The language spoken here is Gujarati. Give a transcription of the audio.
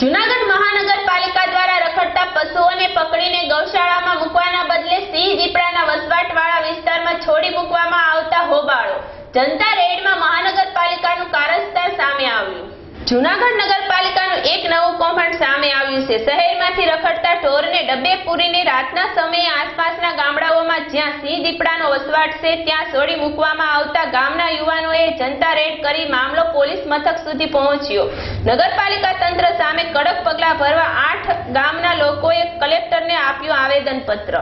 જૂનાગઢ મહાનગરપાલિકા દ્વારા રખડતા પશુઓને પકડીને ગૌશાળામાં મૂકવાના બદલે સિંહ દીપડાના વસવાટવાળા વિસ્તારમાં છોડી મૂકવામાં આવતા હોબાળો. જનતા રેડમાં મહાનગરપાલિકાનું કારસ્તાર સામે આવ્યું. જૂનાગઢ નગરપાલિકાનું એક નવું કૌભાંડ સામે આવ્યું છે. શહેરમાંથી રખડતા ઢોરને ડબ્બે પૂરીને રાતના સમયે આસપાસના ગામડાઓમાં જ્યાં સિંહ દીપડાનો વસવાટ છે, ત્યાં છોડી મૂકવામાં આવતા ગામના યુવાનોએ જનતા રેડ કરી મામલો પોલીસ મથક સુધી પહોંચ્યો. નગરપાલિકા તંત્ર ભરવા આઠ ગામના લોકોએ કલેક્ટરને આપ્યું આવેદનપત્ર.